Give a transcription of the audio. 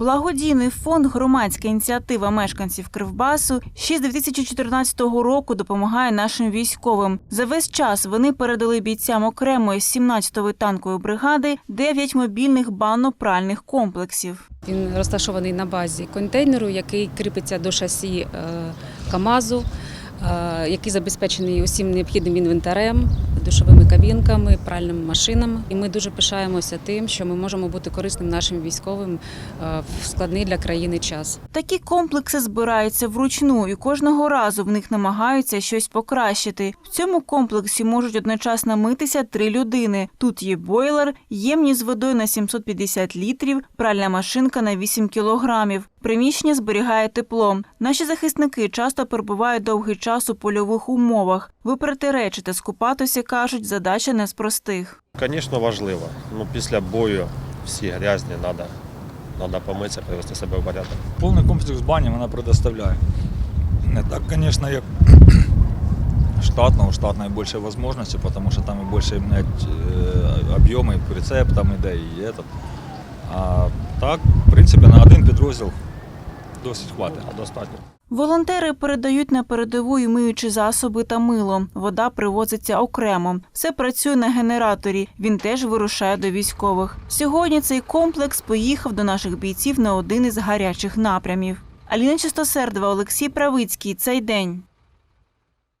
Благодійний фонд Громадська ініціатива мешканців Кривбасу ще з 2014 року допомагає нашим військовим. За весь час вони передали бійцям окремої 17-ї танкової бригади 9 мобільних банно-пральних комплексів. Він розташований на базі контейнеру, який кріпиться до шасі е, КАМАЗу, який забезпечений усім необхідним інвентарем, душовими кабінками, пральними машинами. І ми дуже пишаємося тим, що ми можемо бути корисним нашим військовим е, в складний для країни час. Такі комплекси збираються вручну, і кожного разу в них намагаються щось покращити. В цьому комплексі можуть одночасно митися три людини. Тут є бойлер, ємність з водою на 750 літрів, пральна машинка на 8 кілограмів. Приміщення зберігає тепло. Наші захисники часто перебувають довгий час у польових умовах. Випрати речі та скупатися, кажуть, задача не з простих. Звісно, важливо. Ну, після бою всі грязні, треба надо помитися, привести себе в порядок. Повний комплекс бані вона предоставляє. Не так, звісно, як штатно, у штатної більше можливості, тому що там і більше е, об'єми по рецептам іде і этот. А так, в принципі, на один підрозділ досить хватить. Достатньо. Волонтери передають на передову і миючі засоби та мило. Вода привозиться окремо. Все працює на генераторі. Він теж вирушає до військових. Сьогодні цей комплекс поїхав до наших бійців на один із гарячих напрямів. Аліна Чистосердова, Олексій Правицький. Цей день.